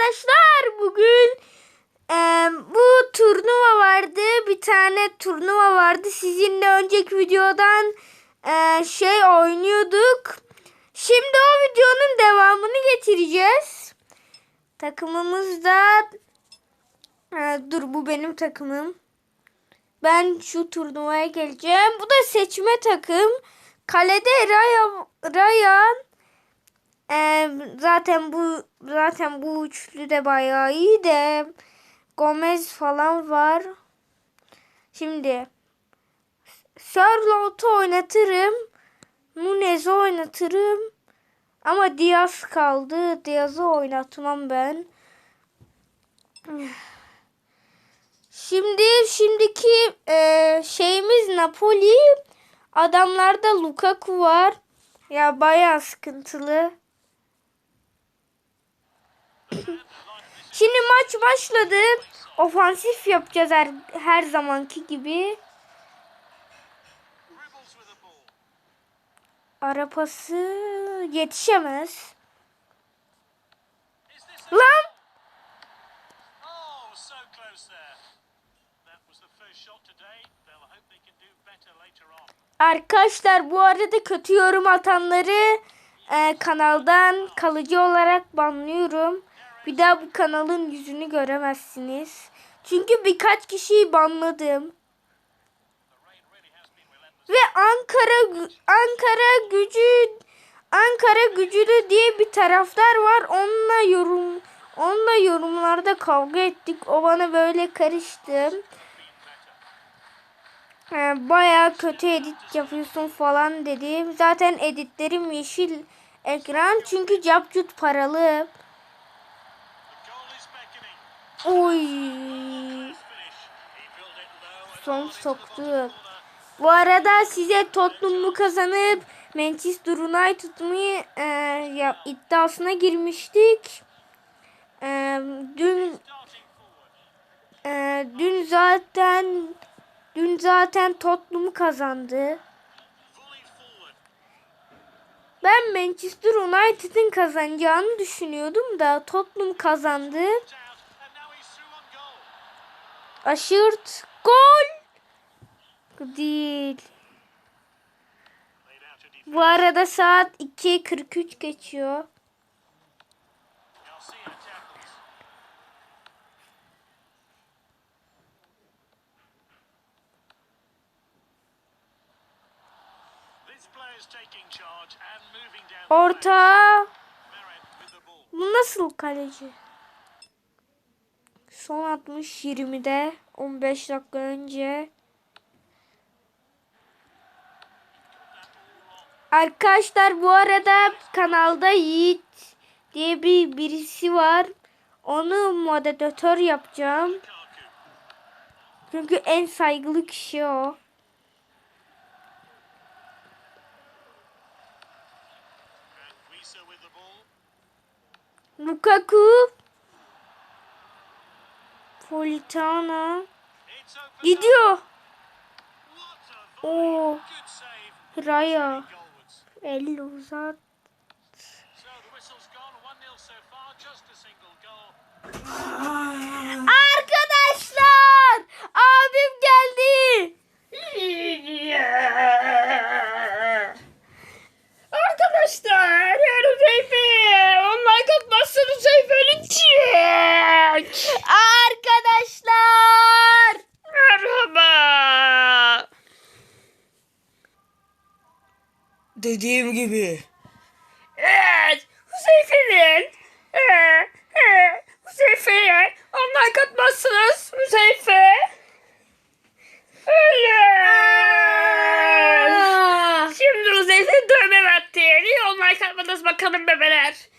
arkadaşlar bugün e, bu turnuva vardı. Bir tane turnuva vardı. Sizinle önceki videodan e, şey oynuyorduk. Şimdi o videonun devamını getireceğiz. Takımımızda e, dur bu benim takımım. Ben şu turnuvaya geleceğim. Bu da seçme takım. Kalede Raya, Ryan ee, zaten bu zaten bu üçlü de bayağı iyi de Gomez falan var. Şimdi Sörlot'u oynatırım. Nunez'i oynatırım. Ama Diaz kaldı. Diaz'ı oynatmam ben. Şimdi şimdiki e, şeyimiz Napoli. Adamlarda Lukaku var. Ya bayağı sıkıntılı. Şimdi maç başladı. Ofansif yapacağız her, her zamanki gibi. Ara pası yetişemez. Lan! Oh. Arkadaşlar bu arada kötü yorum atanları e, kanaldan kalıcı olarak banlıyorum. Bir daha bu kanalın yüzünü göremezsiniz. Çünkü birkaç kişiyi banladım. Ve Ankara Ankara gücü Ankara gücülü diye bir taraftar var. Onunla yorum onunla yorumlarda kavga ettik. O bana böyle karıştı. Bayağı kötü edit yapıyorsun falan dedi. Zaten editlerim yeşil ekran çünkü capcut paralı. The goal is beckoning. Oy. Son soktu. Bu arada size Tottenham'ı kazanıp Manchester United'ı e, ya, iddiasına girmiştik. E, dün e, dün zaten dün zaten Tottenham'ı kazandı. Ben Manchester United'ın kazanacağını düşünüyordum da Tottenham kazandı. Out and now he's through on goal. Aşırt gol. Değil. Bu arada saat 2.43 geçiyor. Orta. Bu nasıl kaleci? Son 60 20'de 15 dakika önce. Arkadaşlar bu arada kanalda Yiğit diye bir birisi var. Onu moderatör yapacağım. Çünkü en saygılı kişi o. Lukaku. Politana. It's open. Gidiyor. What a Oo. volley. Good save. Raya. Goalwards. 50 uzat. So the whistle's gone. 1-0 so far. Just a single goal. Arkadaşlar abim geldi. Arkadaşlar yani Zeyfe ölecek. Arkadaşlar. Merhaba. Dediğim gibi. Evet. Huzeyfe'nin. Ee, e, Huzeyfe'ye online katmazsınız. Huzeyfe. Ölür. Şimdi Huzeyfe dövme vakti. Niye online katmadınız bakalım bebeler.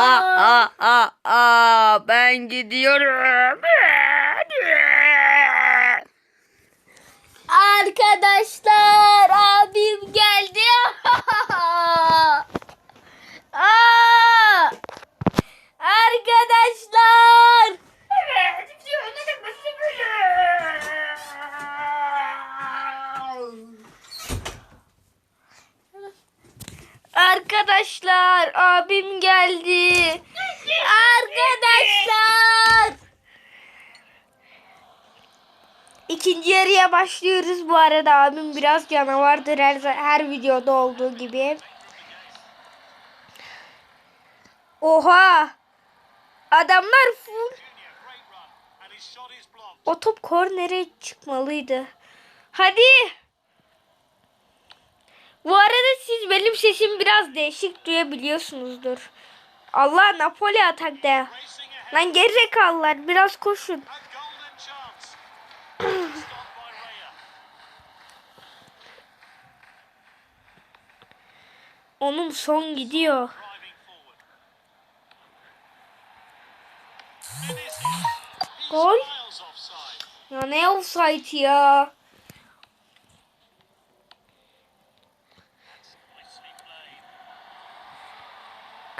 Aa, aa, aa, ben gidiyorum. Arkadaşlar abim geldi. Abim geldi. Arkadaşlar. İkinci yarıya başlıyoruz. Bu arada abim biraz canavardır her, her videoda olduğu gibi. Oha. Adamlar full. O top kornere çıkmalıydı. Hadi. Bu arada siz benim sesim biraz değişik duyabiliyorsunuzdur. Allah Napoli atakta. Lan gerizekalılar biraz koşun. Onun son gidiyor. Gol. Ya ne offside ya? Nicely played. Kaydı. Ya. Politano with the ball. He's got the ball and he's in full sprint. That's a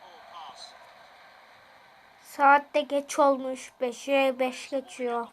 poor pass. Saat de geç olmuş. 5'e 5 geçiyor.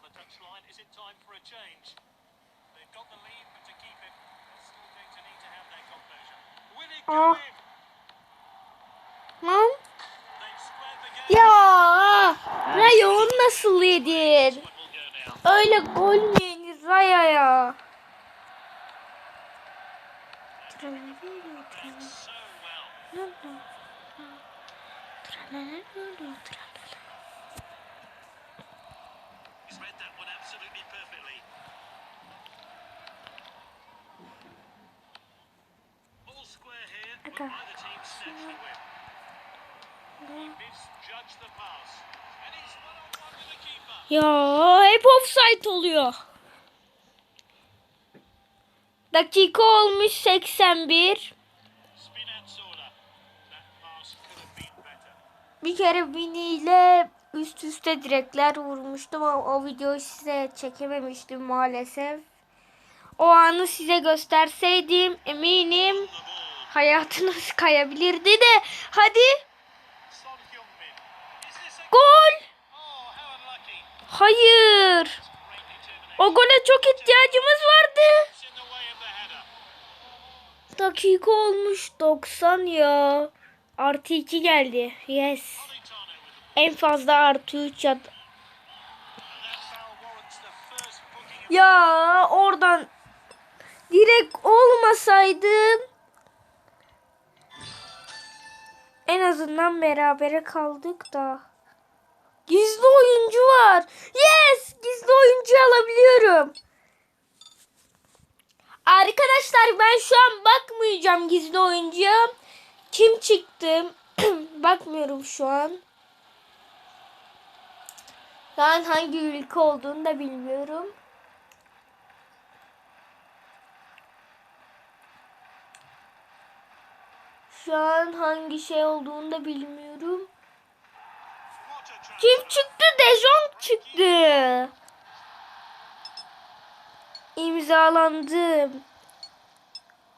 Ya hep offside oluyor. Dakika olmuş 81. Spinazzola. That pass could have been better. Bir kere Vini ile üst üste direkler vurmuştum ama o videoyu size çekememiştim maalesef. O anı size gösterseydim eminim hayatınız kayabilirdi de. Hadi Son Heung-min. Is this a gol. Oh, how unlucky. Hayır. O gole çok ihtiyacımız vardı. Dakika olmuş 90 ya. Artı 2 geldi. Yes. En fazla artı 3 at. And that foul warrants the first booking of Ya oradan direkt olmasaydım en azından berabere kaldık da. Gizli oyuncu var. Yes! Gizli oyuncu alabiliyorum. Arkadaşlar ben şu an bakmayacağım gizli oyuncuya. Kim çıktı? Bakmıyorum şu an. An hangi ülke olduğunu da bilmiyorum. Şu an hangi şey olduğunu da bilmiyorum. Kim çıktı? Dejong çıktı. İmzalandım.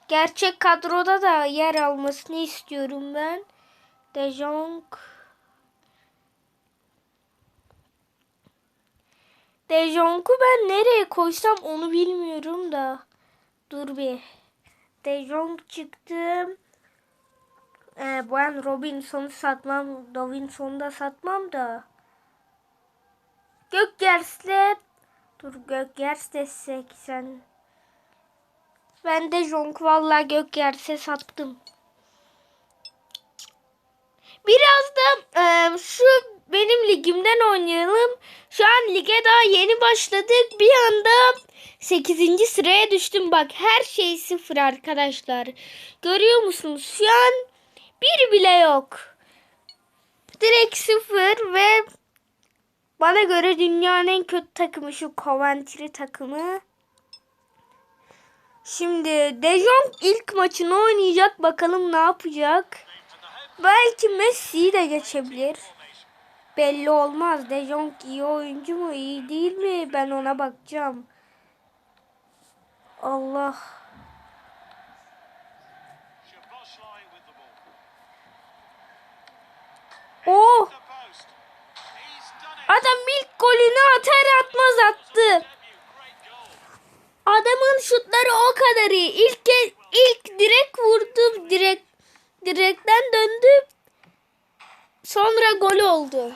Gerçek kadroda da yer almasını istiyorum ben. Dejong. Dejong'u ben nereye koysam onu bilmiyorum da. Dur bir. Dejong çıktı. Ee, ben Robinson'u satmam. Robinson'u da satmam da. Gökyers'le Dur Gökyers desek sen. Ben de Jonk vallahi Gökyers'e sattım. Biraz da e, şu benim ligimden oynayalım. Şu an lige daha yeni başladık. Bir anda 8. sıraya düştüm. Bak her şey sıfır arkadaşlar. Görüyor musunuz? Şu an bir bile yok. Direkt sıfır ve bana göre dünyanın en kötü takımı şu Coventry takımı. Şimdi De Jong ilk maçını oynayacak. Bakalım ne yapacak. Belki Messi'yi de geçebilir. Belli olmaz. De Jong iyi oyuncu mu iyi değil mi? Ben ona bakacağım. Allah. Szoboszlai with the Oh! Adam ilk golünü atar atmaz attı. Adamın şutları o kadar iyi. İlk ke- ilk direkt vurdu. Direkt direkten döndü. Sonra gol oldu.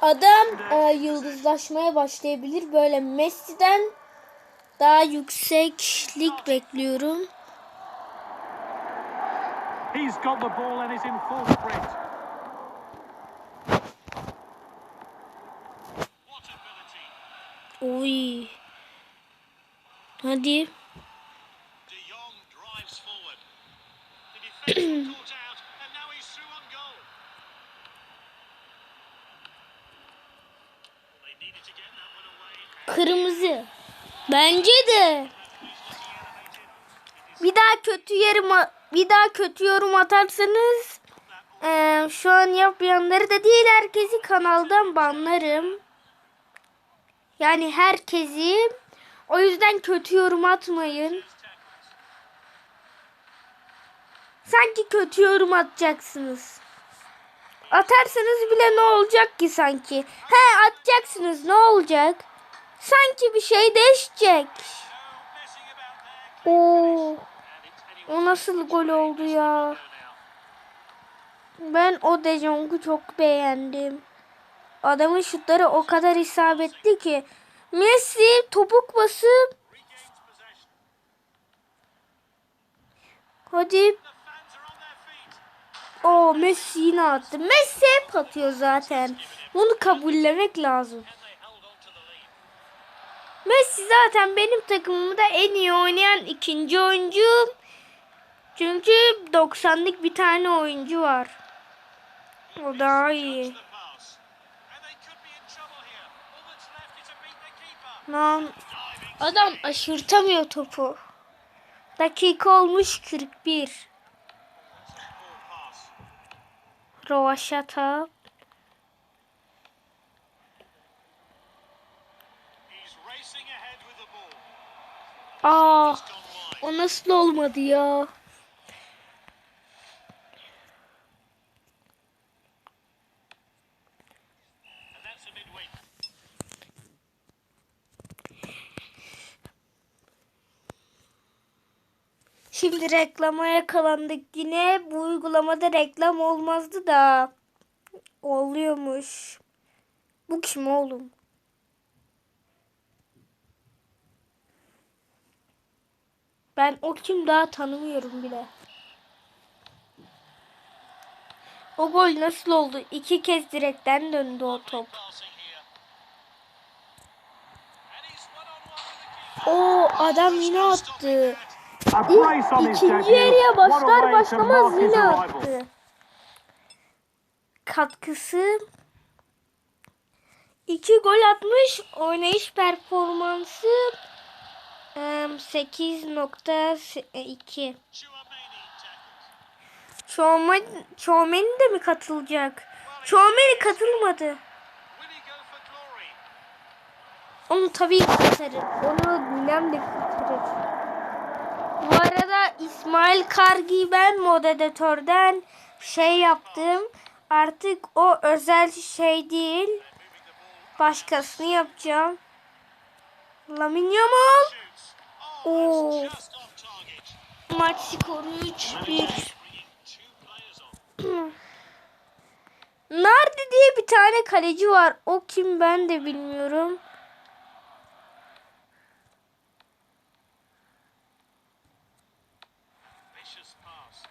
Adam e, yıldızlaşmaya başlayabilir. Böyle Messi'den daha yükseklik bekliyorum. He's got the ball and is in full sprint. Oy. Hadi. Kırmızı. Bence de. Bir daha kötü yorum bir daha kötü yorum atarsanız eee, şu an yapmayanları da değil herkesi kanaldan banlarım. Yani herkesi. O yüzden kötü yorum atmayın. Sanki kötü yorum atacaksınız. Atarsanız bile ne olacak ki sanki? He atacaksınız ne olacak? Sanki bir şey değişecek. Oo, o nasıl gol oldu ya? Ben o De Jong'u çok beğendim. Adamın şutları o kadar isabetli ki. Messi topuk basıp hadi o Messi yine attı. Messi hep atıyor zaten. Bunu kabullemek lazım. Messi zaten benim takımımda en iyi oynayan ikinci oyuncu. Çünkü 90'lık bir tane oyuncu var. O daha iyi. Lan adam aşırtamıyor topu. Dakika olmuş 41. poor pass. Rovaşata. Wide. o nasıl olmadı ya? Şimdi reklama yakalandık yine. Bu uygulamada reklam olmazdı da. Oluyormuş. Bu kim oğlum? Ben o kim daha tanımıyorum bile. O gol nasıl oldu? İki kez direkten döndü o top. O adam yine attı. His İkinci yarıya başlar başlamaz yine attı. Katkısı 2 gol atmış. Oynayış performansı em, 8.2. Chouameni tackled. Chouameni Chouameni de mi katılacak? Chouameni katılmadı. Onu tabii kurtarır. Onu Milan de kurtarır. Bu arada İsmail Kargi'yi ben moderatörden şey yaptım. Artık o özel şey değil. Başkasını yapacağım. Lamine Yamal. Oo. Maç skoru 3-1. Bringing two players on. Nardi diye bir tane kaleci var. O kim ben de bilmiyorum. Vicious pass.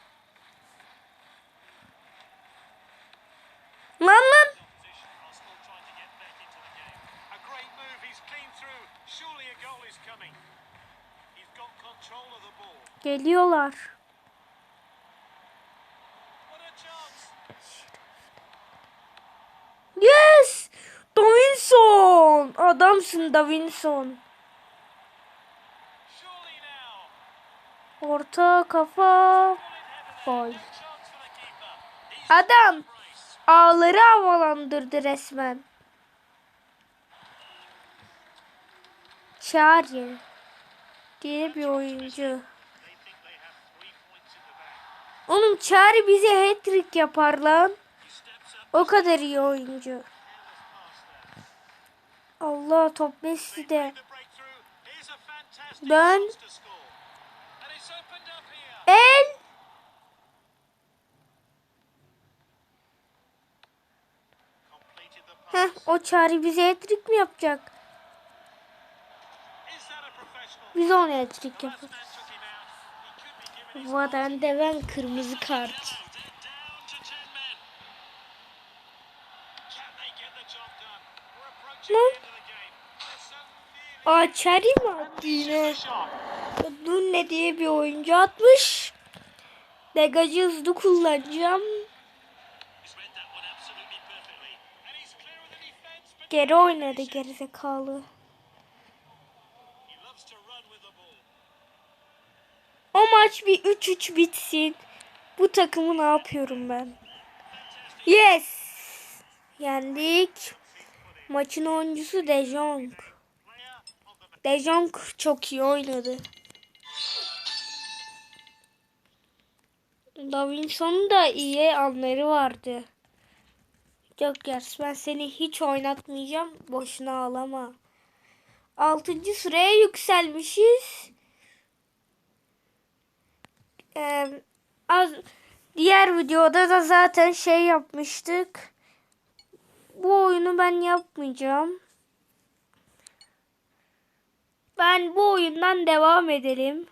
Lan lan. Opposition are still trying to get back into the game. A great move. He's clean through. Surely a goal is coming. He's got control of the ball. Geliyorlar. Yes! Davinson! Adamsın Davinson. Orta kafa. Gol. Adam ağları havalandırdı resmen. Çağrı diye bir oyuncu. Oğlum Çağrı bize hat-trick yapar lan. O kadar iyi oyuncu. Allah top Messi'de. Here. El. Heh, o Çağrı bize hat-trick mi yapacak? Biz ona hat-trick yaparız. Vadan deven kırmızı kart. They're down to 10 men. Can they get the job done? We're approaching Lan. Aa Çağrı mı attı yine? Dunne diye bir oyuncu atmış. Degajı hızlı kullanacağım. He's read that one absolutely perfectly. And he's clear of the defense, but Geri oynadı gerizekalı. he loves to run with the ball. O maç bir 3-3 bitsin. Bu takımı ne yapıyorum ben? Yes! Yendik. Maçın oyuncusu De Jong. De Jong çok iyi oynadı. Davinson'un da iyi anları vardı. Yok yers ben seni hiç oynatmayacağım. Boşuna ağlama. 6. sıraya yükselmişiz. Ee, az diğer videoda da zaten şey yapmıştık. Bu oyunu ben yapmayacağım. Ben bu oyundan devam edelim.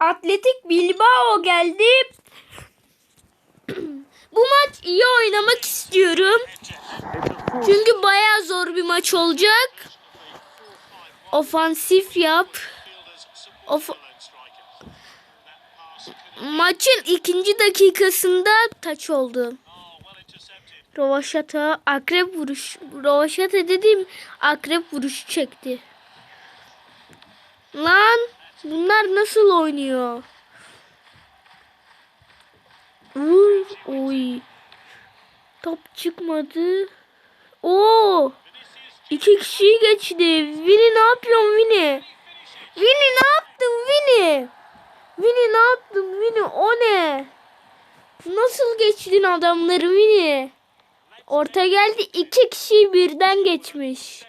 Atletik Bilbao geldi. bu maç iyi oynamak istiyorum. Çünkü bayağı zor bir maç olacak. Ofansif yap. Of maçın ikinci dakikasında taç oldu. Rovaşata akrep vuruş. Rovaşata dediğim akrep vuruşu çekti. Lan bunlar nasıl oynuyor? Vur. Oy. Top çıkmadı. Oo. İki kişiyi geçti. Vini ne yapıyorsun Vini? Vini ne yaptın Vini? Vini ne yaptın Vini? O ne? Nasıl geçtin adamları Vini? Orta geldi iki kişi birden geçmiş.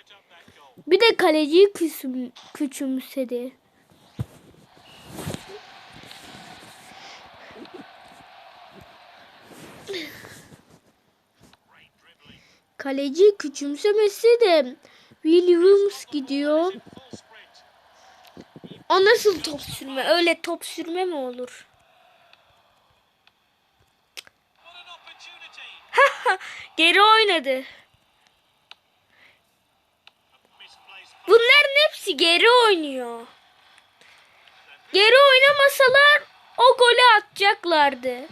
Bir de kaleciyi küçüm, küçümsedi. Kaleci küçümsemesi de Williams gidiyor. O nasıl top sürme? Öyle top sürme mi olur? Geri oynadı. Bunların hepsi geri oynuyor. Geri oynamasalar o golü atacaklardı.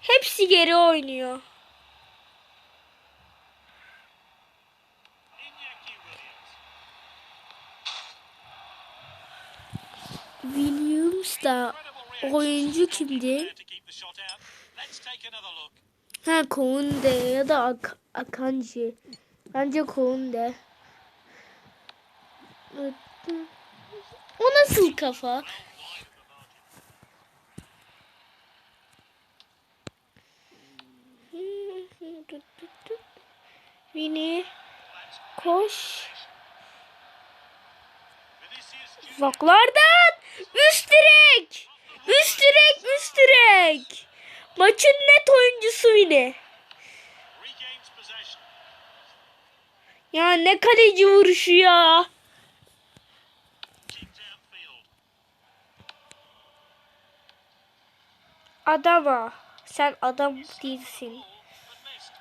Hepsi geri oynuyor. Williams da oyuncu kimdi? Ha Kounde ya da Ak Akanji. Bence Kounde. O nasıl kafa? Vini koş. Uzaklardan üst direk. Üst direk üst direk. Maçın net oyuncusu possession. Ya ne kaleci vuruşu ya. Adama. Sen adam değilsin. Ball, but missed.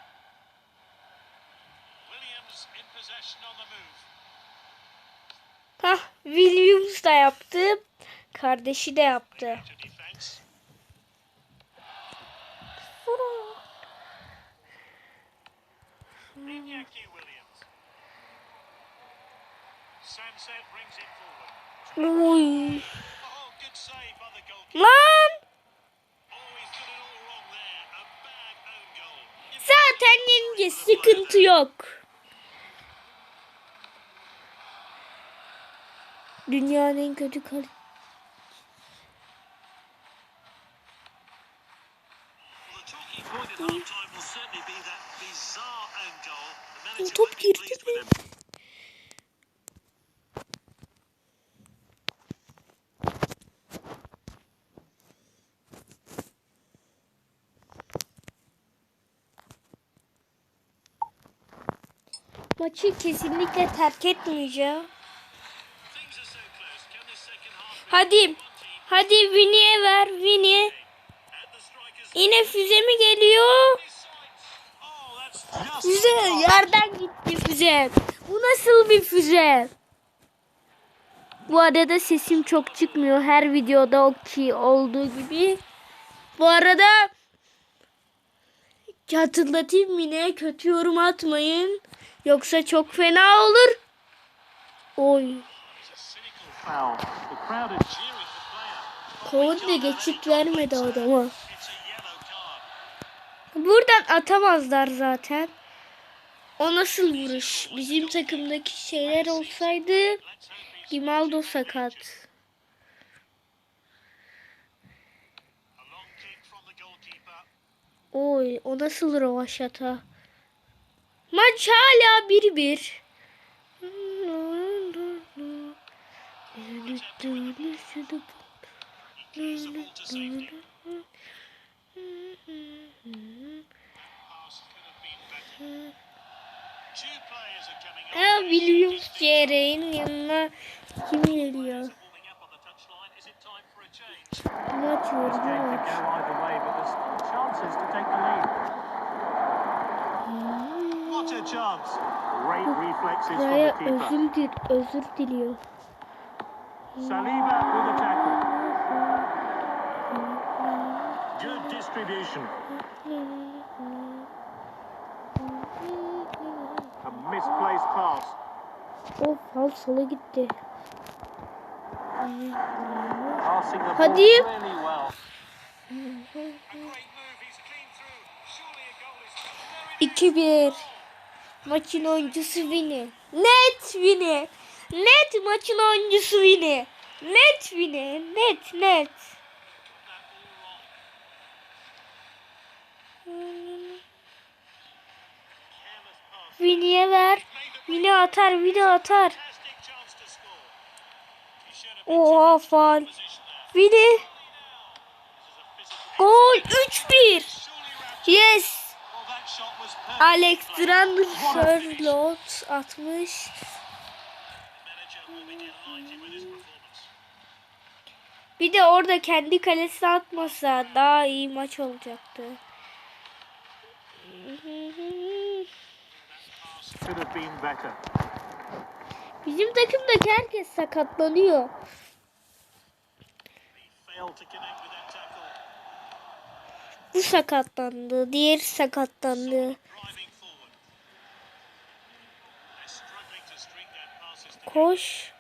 Williams in possession on the move. Hah Williams da yaptı. Kardeşi de yaptı. To defence. Iñaki Williams. Sunset brings bizarre own goal. The manager top girdi mi? Maçı kesinlikle terk etmeyeceğim. Hadi. Hadi Vini'ye ver strikers Yine füze mi geliyor? Füze yerden gitti füze. Bu nasıl bir füze? Bu arada sesim çok çıkmıyor. Her videoda o ki olduğu gibi. Bu arada hatırlatayım yine kötü yorum atmayın. Yoksa çok fena olur. Oy. Kovun da geçit vermedi adama. Buradan atamazlar zaten. O nasıl vuruş? Bizim takımdaki şeyler olsaydı Grimaldo sakat. Oy o nasıl rövaşata? Maç hala 1-1. Ha Williams CR'nin yanına kim geliyor? Maç yordu maç. What a chance! Great reflexes from Buraya the keeper. özür, dil özür diliyor. Saliba with a tackle. Good distribution. A misplaced pass. Of fal sola gitti. Hadi. there. 2-1. Maçın oyuncusu Vini. Net Vini. Net maçın oyuncusu Vini. Net Vini. Net net. Vini'ye ver. Vini atar. Vini atar. Oha faal. Vini. Gol 3-1. Surely wrapped. Yes. Alexander Sörloth atmış. Bir de orada kendi kalesine atmasa daha iyi maç olacaktı. Bizim takımdaki herkes sakatlanıyor. Bu sakatlandı, diğer sakatlandı. Driving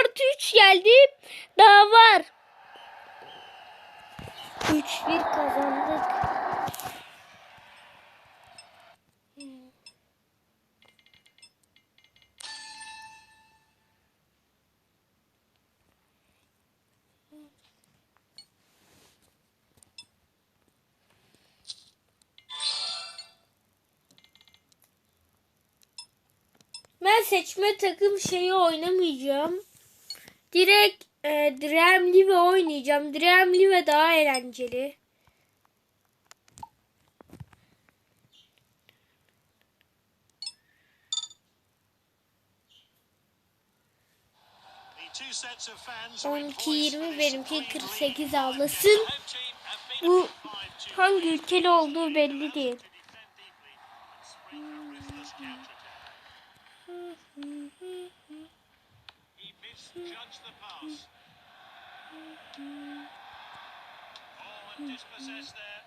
Artı 3 geldi. Daha var. 3-1 kazandık. Ben seçme takım şeyi oynamayacağım. Direkt e, Dream Live oynayacağım. Dream Live daha eğlenceli. 12-20 voice benimki for this 48 The ağlasın. home team have been Bu up 5-2 hangi ülkeli olduğu belli değil. Misjudged the pass. Oh, and dispossessed there.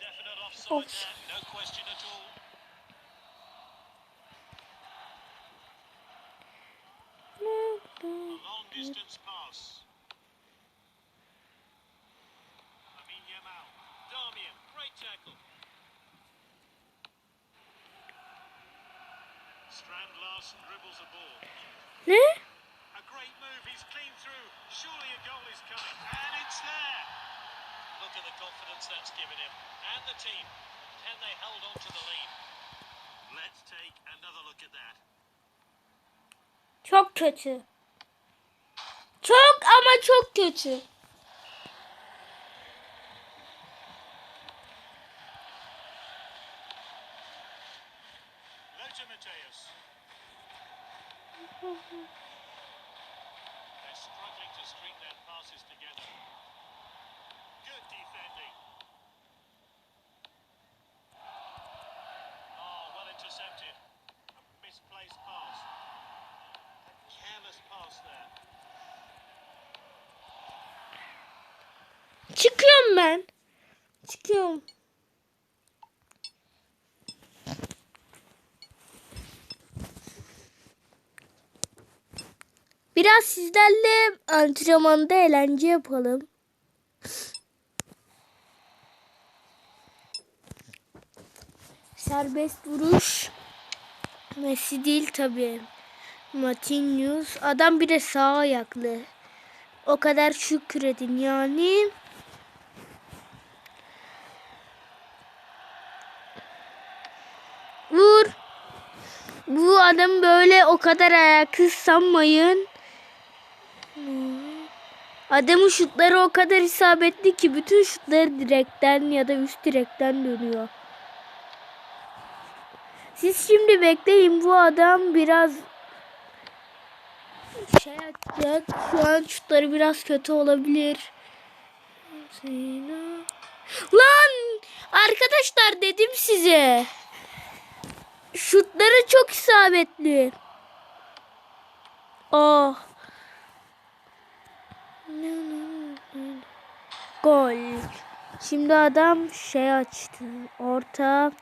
Definite offside Offs- there, no question at all. A long distance pass. That. Çok kötü. Çok ama çok kötü. Biraz sizlerle antrenmanda eğlence yapalım. Serbest vuruş. Messi değil tabi. Martinez. Adam bir de sağ ayaklı. O kadar şükredin yani. Vur. Bu adam böyle o kadar ayaksız sanmayın. Adamın şutları o kadar isabetli ki bütün şutları direkten ya da üst direkten dönüyor. Siz şimdi bekleyin bu adam biraz şey yapacak. Şu an şutları biraz kötü olabilir. Lan arkadaşlar dedim size. Şutları çok isabetli. Oh. Gol. Şimdi adam şey açtı. Orta.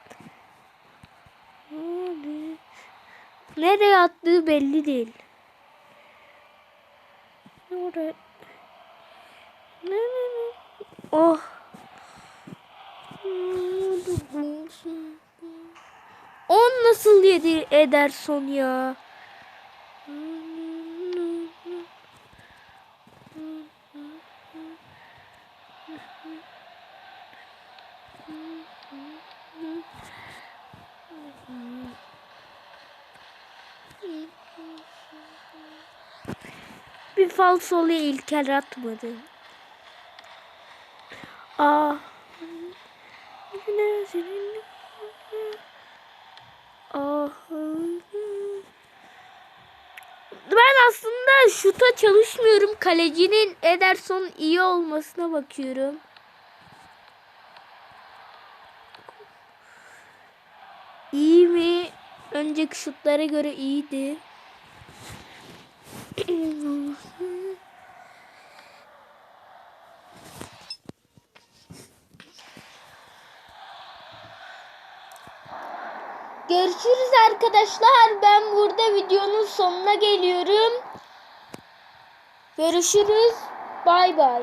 Nereye attığı belli değil. Oraya. Oh. On nasıl yedi Ederson ya? Bir falsolu İlker atmadı. Aa. Senin- Ah. Ben aslında şuta çalışmıyorum. Kalecinin Ederson iyi olmasına bakıyorum. İyi mi? Önceki şutlara göre iyiydi. Görüşürüz arkadaşlar. Ben burada videonun sonuna geliyorum. Görüşürüz. Bay bay.